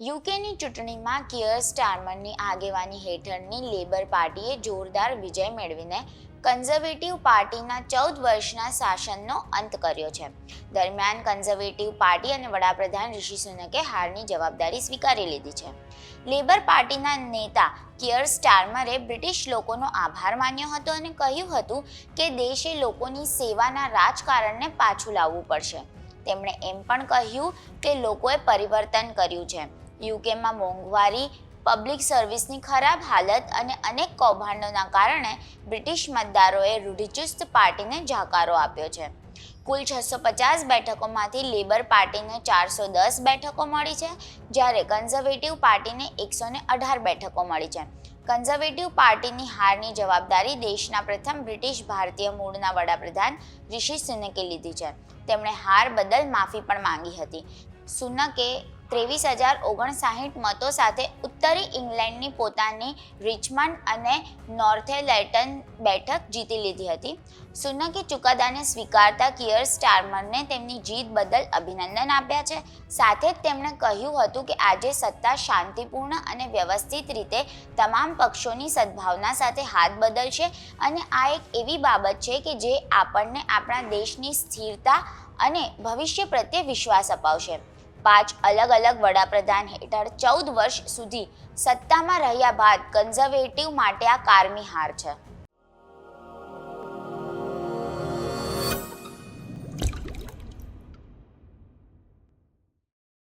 યુકેની ચૂંટણીમાં કિયર સ્ટારમરની આગેવાની હેઠળની લેબર પાર્ટીએ જોરદાર વિજય મેળવીને કન્ઝર્વેટિવ પાર્ટીના ચૌદ વર્ષના શાસનનો અંત કર્યો છે. દરમિયાન કન્ઝર્વેટિવ પાર્ટી અને વડાપ્રધાન ઋષિ સુનકે હારની જવાબદારી સ્વીકારી લીધી છે. લેબર પાર્ટીના નેતા કિયર સ્ટારમરે બ્રિટિશ લોકોનો આભાર માન્યો હતો અને કહ્યું હતું કે દેશે લોકોની સેવાના રાજકારણને પાછું લાવવું પડશે. તેમણે એમ પણ કહ્યું કે લોકોએ પરિવર્તન કર્યું છે. યુકેમાં મોંઘવારી, પબ્લિક સર્વિસની ખરાબ હાલત અને અનેક કૌભાંડોના કારણે બ્રિટિશ મતદારોએ રૂઢિચુસ્ત પાર્ટીને જાકારો આપ્યો છે. કુલ છસો પચાસ બેઠકોમાંથી લેબર પાર્ટીને ચારસો દસ બેઠકો મળી છે, જ્યારે કન્ઝર્વેટિવ પાર્ટીને એકસો અઢાર બેઠકો મળી છે. કન્ઝર્વેટિવ પાર્ટીની હારની જવાબદારી દેશના પ્રથમ બ્રિટિશ ભારતીય મૂળના વડાપ્રધાન ઋષિ સુનકે લીધી છે. તેમણે હાર બદલ માફી પણ માંગી હતી. સુનકે ત્રેવીસ હજાર ઓગણસાઠ મતો સાથે ઉત્તરી ઇંગ્લેન્ડની પોતાની રિચમન્ડ અને નોર્થેલેટન બેઠક જીતી લીધી હતી. સુનકે ચુકાદાને સ્વીકારતા કિયર સ્ટારમરને તેમની જીત બદલ અભિનંદન આપ્યા છે. સાથે જ તેમણે કહ્યું હતું કે આજે સત્તા શાંતિપૂર્ણ અને વ્યવસ્થિત રીતે તમામ પક્ષોની સદભાવના સાથે હાથ બદલશે અને આ એક એવી બાબત છે કે જે આપણને આપણા દેશની સ્થિરતા અને ભવિષ્ય પ્રત્યે વિશ્વાસ અપાવશે. પાંચ અલગ અલગ વડાપ્રધાન હેઠળ ચૌદ વર્ષ સુધી સત્તામાં રહ્યા બાદ કન્ઝર્વેટિવ માટે આ કારમી હાર છે.